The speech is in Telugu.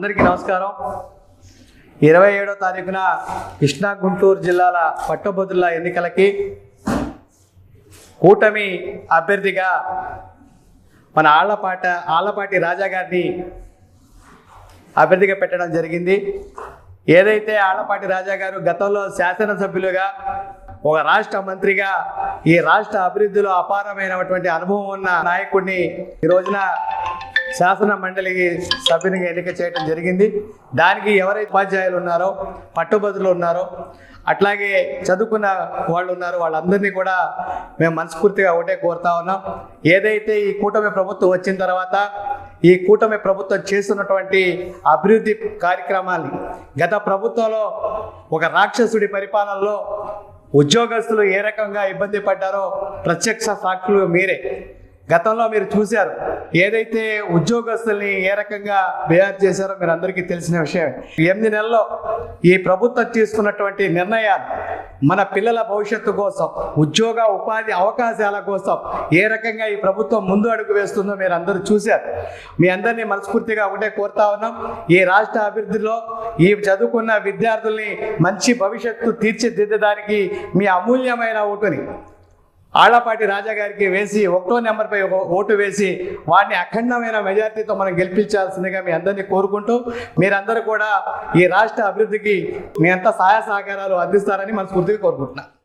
అందరికీ నమస్కారం. ఇరవై ఏడో తారీఖున కృష్ణా గుంటూరు జిల్లాల పట్టభద్రుల ఎన్నికలకి కూటమి అభ్యర్థిగా మన ఆళ్ళపాట ఆళ్ళపాటి రాజా గారిని అభ్యర్థిగా పెట్టడం జరిగింది. ఏదైతే ఆళ్ళపాటి రాజా గారు గతంలో శాసనసభ్యులుగా ఒక రాష్ట్ర మంత్రిగా ఈ రాష్ట్ర అభివృద్ధిలో అపారమైనటువంటి అనుభవం ఉన్న నాయకుడిని ఈ రోజున శాసన మండలికి సభ్యునిగా ఎన్నిక చేయడం జరిగింది. దానికి ఎవరైతే ఉపాధ్యాయులు ఉన్నారో పట్టుబదులు ఉన్నారో అట్లాగే చదువుకున్న వాళ్ళు ఉన్నారు వాళ్ళందరినీ కూడా మేము మనస్ఫూర్తిగా ఒకటే కోరుతా ఉన్నాం. ఏదైతే ఈ కూటమి ప్రభుత్వం వచ్చిన తర్వాత ఈ కూటమి ప్రభుత్వం చేస్తున్నటువంటి అభివృద్ధి కార్యక్రమాన్ని గత ప్రభుత్వంలో ఒక రాక్షసుడి పరిపాలనలో ఉద్యోగస్తులు ఏ రకంగా ఇబ్బంది పడ్డారో ప్రత్యక్ష సాక్షులు మీరే. గతంలో మీరు చూశారు. ఏదైతే ఉద్యోగస్తుల్ని ఏ రకంగా బిహార్ చేశారో మీరు అందరికీ తెలిసిన విషయం ఎనిమిది నెలల్లో ఈ ప్రభుత్వం తీసుకున్నటువంటి నిర్ణయాలు మన పిల్లల భవిష్యత్తు కోసం ఉద్యోగ ఉపాధి అవకాశాల కోసం ఏ రకంగా ఈ ప్రభుత్వం ముందు అడుగు వేస్తుందో మీరు అందరూ చూశారు. మీ అందరినీ మనస్ఫూర్తిగా ఒకటే కోరుతా ఉన్నాం. ఈ రాష్ట్ర అభివృద్ధిలో ఈ చదువుకున్న విద్యార్థుల్ని మంచి భవిష్యత్తు తీర్చిదిద్దడానికి మీ అమూల్యమైన ఓటుని ఆళ్ళపాటి రాజా గారికి వేసి ఒకటో నెంబర్పై ఒక ఓటు వేసి వాడిని అఖండమైన మెజార్టీతో మనం గెలిపించాల్సిందిగా మీ అందరినీ కోరుకుంటూ మీరందరూ కూడా ఈ రాష్ట్ర అభివృద్ధికి మీ అంతా సహాయ సహకారాలు అందిస్తారని మనస్ఫూర్తిగా కోరుకుంటున్నాను